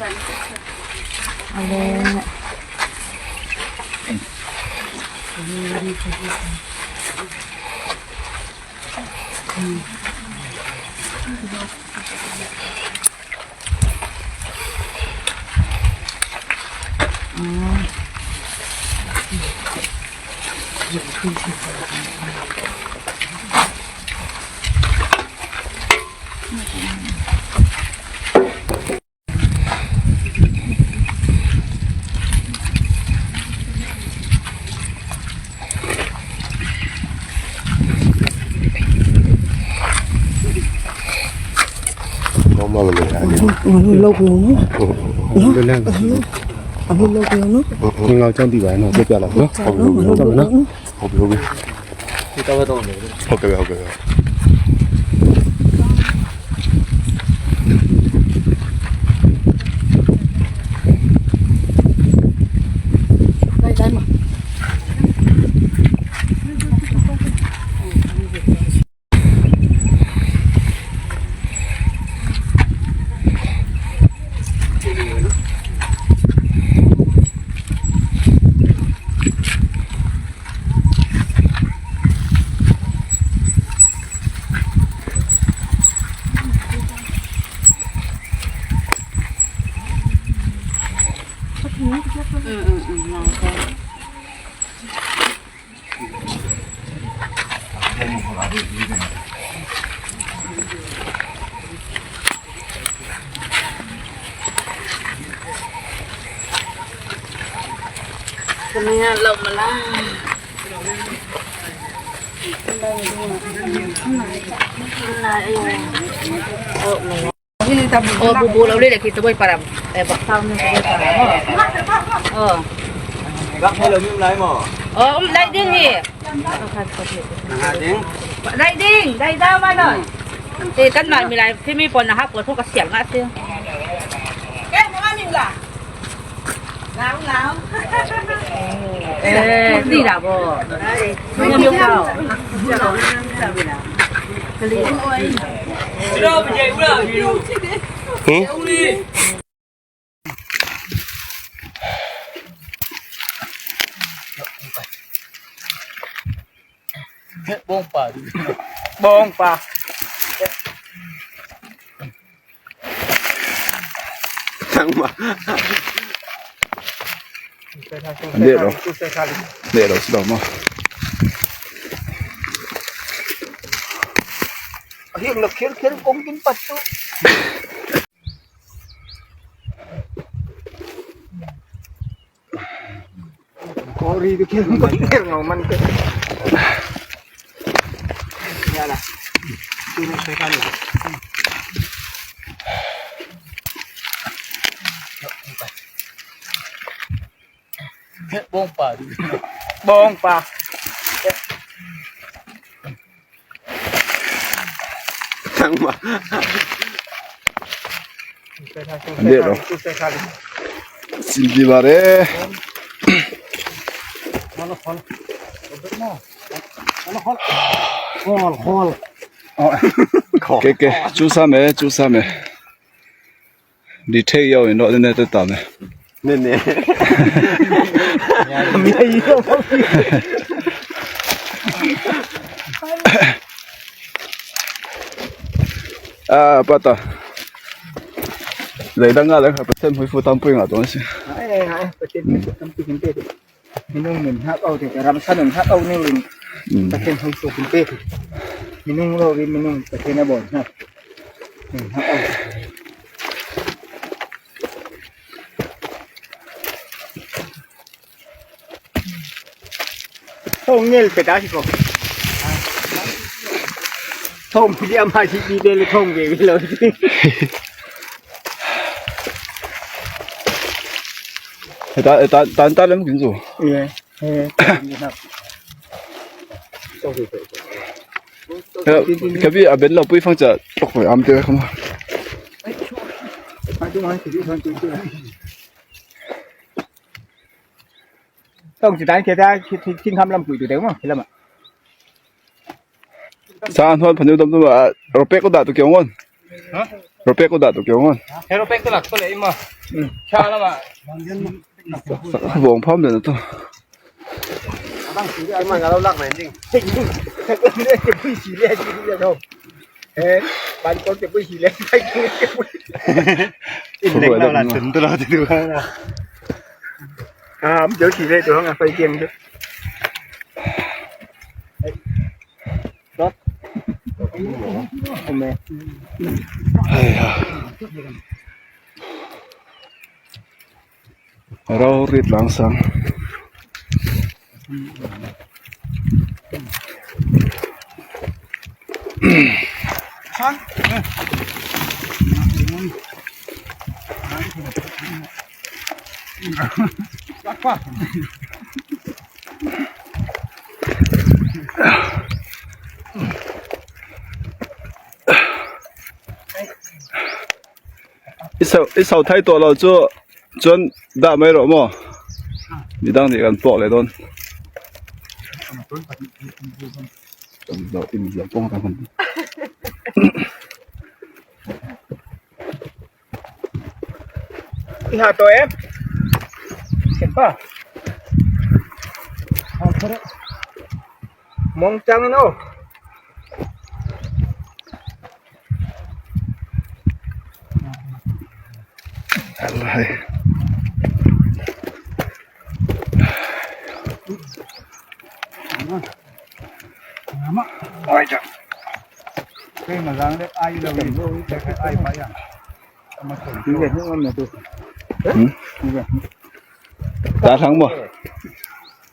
Alin. Hmm. Hmm. 也出去。嗯。Mà mình làm gì. Ngồi lâu rồi nó. လွတ်လပ်က À lâu lâu rồi nó. ငင်ငေါချောင်းတီပါနော်ပြပြလာနော် Chào nó mà lâu Chào lâu nó. nó. Không biết, không biết. Ok, ok, ok. Đây อืมอืมอืมล่อทำไมฮะเรามาล่าได้ไหมข้างในข้างในเองเออ หน่อยมีอะไรที่มีปนนะครับปวดพวกกระเสียงอ่ะซิแก้มาหนึ่งล่ะล้างล้างเออดีละบ่ไม่ยอมยกเข้า Đâu mà chạy cũng là nhiều Hử? Bông pa Thằng mà. Để rồi. Để rồi, xin lỗi. Hiện lực khiến khiến cũng kính bật Sorry, itu kira bener ngoman ke. Ya lah. Ini saya kan. Bong pa. Bong pa. Tang ma. Dia loh. Sildi bare. Tu Có đi cái kia không có tiếng nào mình cái Dạ là Tôi nó sẽ khăn rồi Bông pa Bông pa Thằng mà. Để rồi. Xin đi vào đấy. Hol, hol. Cái cái, chú sa mẹ, chú sa mẹ. Đi theo yêu thì nó đến đây tôi tao này. Nên nè. Mày gì không? À, bắt đầu. Lấy đăng ra đấy, phải thêm hồi phụ tâm bùi ngả 东西. Ai ai ai, betul betul sampai kimpe tu. minung min hak au de ram sanun hak au ni lin paten hau so kun pe minung lo ri minung paten abon ha min hak au Thong ngel pe da si ko Thong pi amai si di de le thong ve ve lo ta ta ta 일단 일단 일단 따르면 괜찮아. 예. 예. cái vị ở bên lầu bùi phong trả chọc phải ám tiêu không Tổng chỉ đánh kia ra thì xin khám làm quỷ từ tiếng mà, thế làm ạ. Sao anh hơn phần yêu tâm tâm ạ, rồi bếp có đạt được kiểu ngon. Rồi bếp có đạt được kiểu ngon. Thế rồi bếp có đạt có lẽ mà. Sao lắm ạ vòng phom được to băng xí đấy anh mà nó lắc này đinh đinh đinh cái bùi xí đấy cái bùi đâu thế bạn con cái bùi xí đấy cái bùi in đấy là chuẩn tôi lo thì được à không chỗ xí đấy tôi không là phải kiêng chứ đó hôm nay 好了我给你拿上嗯嗯啊一手一手太多了这 chuan dah mai ro mo ni dang ni kan pawh le don trong đầu im giờ con cả mình đi hạ tôi em. Xem pa mong trăng nó Allah. cái mà dáng đấy ai đâu nhìn rồi cái cái ai phải à? Mà thử cái hết luôn là tôi đã thắng bò.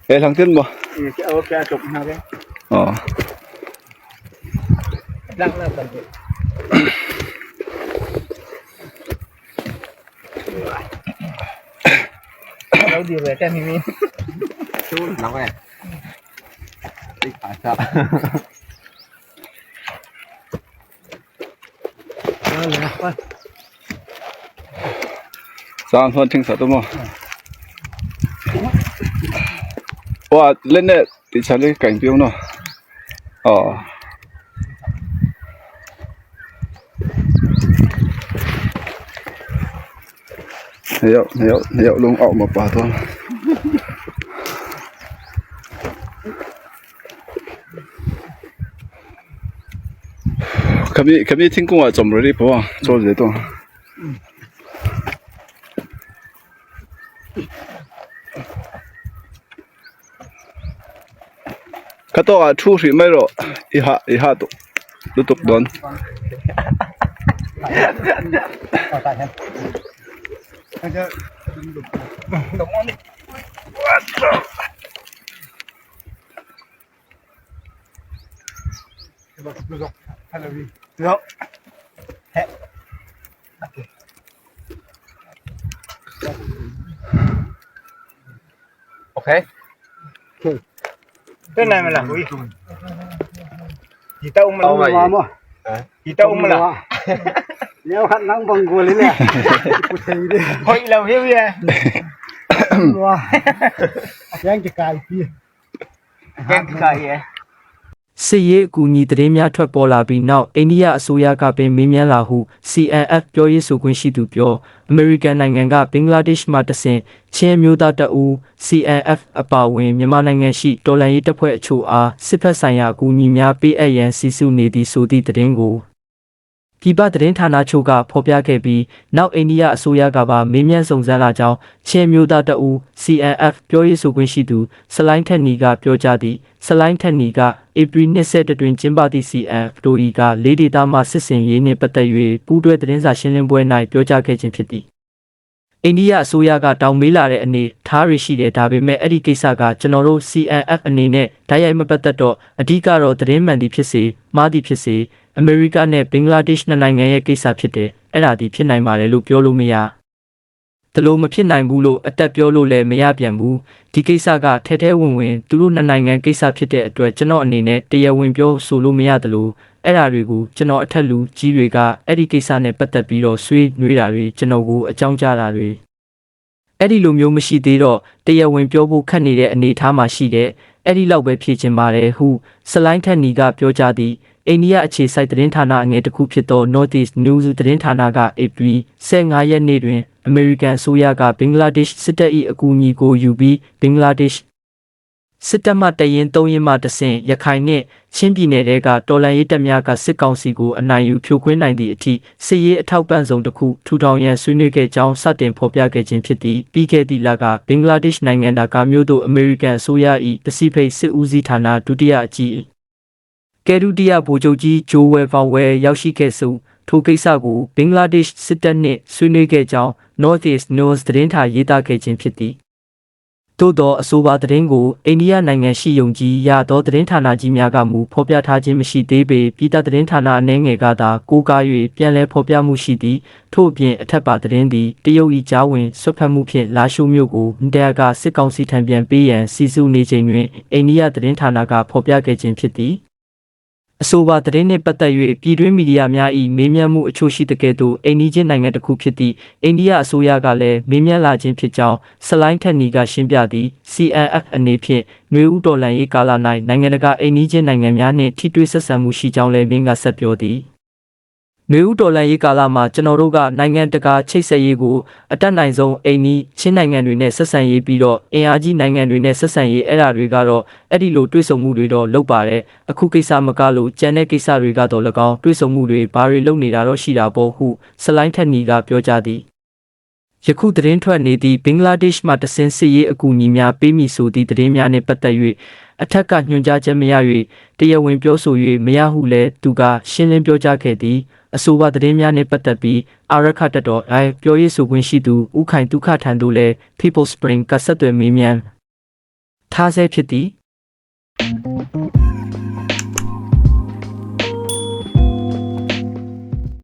Cái thắng tiên bò. Ừ, cái ô cái chụp nào cái. Ờ. Đang là cần đâu đi về cái này chú nóng này đi phải sao? sao hơn chừng sợ tôi mò wow lên đây, thì sao lên cảnh view nó ờ. Hiểu hiểu hiểu luôn ậu một quả thôi. kami kami ting kung at sombrero po ah. so dito. Kato ah, a chu ri mai ro i ha i ha to lutuk don Hello, Được. Thế. Ok. Cái này mà là, cái gì? Tao mà làm mà mà. Chỉ tao mà làm. Nếu hắn nắng bằng gùa lên nè. Hội làm hiểu gì à? Wow. Yang cekal. Yang cekal ya. စစ်ရေးအကူအညီသတင်းများထွက်ပေါ်လာပြီးနောက်အိန္ဒိယအစိုးရကပင်မေးမြန်းလာဟု CNF ပြောရေးဆိုခွင့်ရှိသူပြောအမေရိကန်နိုင်ငံကဘင်္ဂလားဒေ့ရှ်မှတဆင့်ချင်းမျိုးသားတအူ CNF အပါအဝင်မြန်မာနိုင်ငံရှိတော်လှန်ရေးတပ်ဖွဲ့အချို့အားစစ်ဖက်ဆိုင်ရာအကူအညီများပေးအပ်ရန်စီစုနေသည့်ဆိုသည့်သတင်းကို ပြည်ပသတင်းဌာနချို့ကဖော်ပြခဲ့ပြီးနောက်အိန္ဒိယအစိုးရကပါမေးမြန်းစုံစမ်းလာကြောင်းချင်းမျိုးသားတအူ CNF ပြောရေးဆိုခွင့်ရှိသူဆလိုင်းထက်နီကပြောကြားသည့်ဆလိုင်းထက်နီကဧပြီ22တွင်ကျင်းပသည့် CNF တို့ဤကလေးဒေသမှစစ်စင်ရေးနှင့်ပတ်သက်၍ပူးတွဲသတင်းစာရှင်းလင်းပွဲ၌ပြောကြားခဲ့ခြင်းဖြစ်သည်အိန္ဒိယအစိုးရကတောင်းမေးလာတဲ့အနေထားရရှိတယ်ဒါပေမဲ့အဲ့ဒီကိစ္စကကျွန်တော်တို့ CNF အနေနဲ့ဓာတ်ရိုက်မပတ်သက်တော့အဓိကတော့သတင်းမှန်သည်ဖြစ်စေမှားသည်ဖြစ်စေ အမေရိကနဲ့ဘင်္ဂလားဒေ့ရှ်နှစ်နိုင်ငံရဲ့ကိစ္စဖြစ်တယ်အဲ့ဒါဒီဖြစ်နိုင်ပါတယ်လို့ပြောလို့မရဒါလို့မဖြစ်နိုင်ဘူးလို့အတက်ပြောလို့လည်းမရပြန်ဘူးဒီကိစ္စကထဲထဲဝင်ဝင်သူတို့နှစ်နိုင်ငံကိစ္စဖြစ်တဲ့အတွက်ကျွန်တော်အနေနဲ့တရားဝင်ပြောဆိုလို့မရတယ်လို့အဲ့ဒါတွေကိုကျွန်တော်အထက်လူကြီးတွေကအဲ့ဒီကိစ္စနဲ့ပတ်သက်ပြီးတော့ဆွေးနွေးတာတွေကျွန်တော်ကိုအကြောင်းကြားတာတွေအဲ့ဒီလိုမျိုးမရှိသေးတော့တရားဝင်ပြောဖို့ခက်နေတဲ့အနေအထားမှာရှိတဲ့ အဲ့ဒီလောက်ပဲဖြည့်ချင်ပါတယ်ဟုစလိုင်းထက်နီကပြောကြားသည်အိန္ဒိယအခြေစိုက်သတင်းဌာနအငယ်တစ်ခုဖြစ်သော Northeast News သတင်းဌာနက April 15ရက်နေ့တွင် American အစိုးရကဘင်္ဂလားဒေ့ရှ်စစ်တပ်၏အကူအညီကိုယူပြီးဘင်္ဂလားဒေ့ရှ် စစ်တပ်မှတရင်၃ရင်မှတဆင့်ရခိုင်နှင့်ချင်းပြည်နယ်တဲကတော်လန်ရေးတပ်များကစစ်ကောင်စီကိုအနိုင်ယူဖြိုခွင်းနိုင်သည့်အထိစစ်ရေးအထောက်ပံ့ဆောင်တစ်ခုထူထောင်ရန်ဆွေးနွေးခဲ့ကြောင်းစတင်ဖော်ပြခဲ့ခြင်းဖြစ်သည်ပြီးခဲ့သည့်လကဘင်္ဂလားဒေ့ရှ်နိုင်ငံဒါကာမြို့သို့အမေရိကန်အစိုးရ၏ပစိဖိတ်စစ်ဦးစီးဌာနဒုတိယအကြီးကဲဒုတိယဗိုလ်ချုပ်ကြီးဂျိုဝဲဖောင်ဝဲရောက်ရှိခဲ့စုထိုကိစ္စကိုဘင်္ဂလားဒေ့ရှ်စစ်တပ်နှင့်ဆွေးနွေးခဲ့ကြောင်း Northeast News သတင်းဌာရေးသားခဲ့ခြင်းဖြစ်သည် သို့သောအဆိုပါသတင်းကိုအိန္ဒိယနိုင်ငံရှိယုံကြည်ရသောသတင်းဌာနကြီးများကမူဖော်ပြထားခြင်းမရှိသေးပေပြည်သသတင်းဌာနအနှဲငယ်ကသာကိုးကား၍ပြန်လည်ဖော်ပြမှုရှိသည်ထို့အပြင်အထက်ပါသတင်းသည်တရုတ်၏ကြားဝင်ဆွတ်ဖက်မှုဖြင့်လာရှိုးမြို့ကိုတရားကစစ်ကောင်စီထံပြန်ပေးရန်စီစုနေချိန်တွင်အိန္ဒိယသတင်းဌာနကဖော်ပြခဲ့ခြင်းဖြစ်သည် အဆိုပါသတင်းနှင့်ပတ်သက်၍ပြည်တွင်းမီဒီယာများ၏မေးမြန်းမှုအချို့ရှိတဲ့ကဲ့သို့အိန္ဒိချင်းနိုင်ငံတစ်ခုဖြစ်သည့်အိန္ဒိယအစိုးရကလည်းမေးမြန်းလာခြင်းဖြစ်ကြောင်းဆလိုင်းထက်နီကရှင်းပြသည် CNF အနေဖြင့်နှွေဦးတော်လှန်ရေးကာလ၌နိုင်ငံတကာအိန္ဒိချင်းနိုင်ငံများနှင့်ထိတွေ့ဆက်ဆံမှုရှိကြောင်းလည်းမင်းကဆက်ပြောသည် နှွေဦးတော်လန်ရေးကာလမှာကျွန်တော်တို့ကနိုင်ငံတကာချိတ်ဆက်ရေးကိုအတက်နိုင်ဆုံးအိမ်နီးချင်းနိုင်ငံတွေနဲ့ဆက်ဆံရေးပြီးတော့အင်အားကြီးနိုင်ငံတွေနဲ့ဆက်ဆံရေးအဲ့ဒါတွေကတော့အဲ့ဒီလိုတွဲဆုံမှုတွေတော့လုပ်ပါတယ်အခုကိစ္စမကလို့ကြံတဲ့ကိစ္စတွေကတော့၎င်းတွဲဆုံမှုတွေဘာတွေလုပ်နေတာတော့ရှိတာပေါ့ဟုဆလိုင်းထက်နီကပြောကြားသည် ယခုသတင်းထွက်နေသည့်ဘင်္ဂလားဒေ့ရှ်မှတဆင်းစစ်ရေးအကူအညီများပေးမည်ဆိုသည့်သတင်းများနှင့်ပတ်သက်၍အထက်ကညွှန်ကြားချက်မရ၍တရားဝင်ပြောဆို၍မရဟုလည်းသူကရှင်းလင်းပြောကြားခဲ့သည်အဆိုပါသတင်းများနှင့်ပတ်သက်ပြီးအာရခတက်တော်အဲပြောရေးဆိုခွင့်ရှိသူဥခိုင်ဒုက္ခထံသို့လည်း People Spring ကဆက်သွယ်မေးမြန်းထားဆဲဖြစ်သည်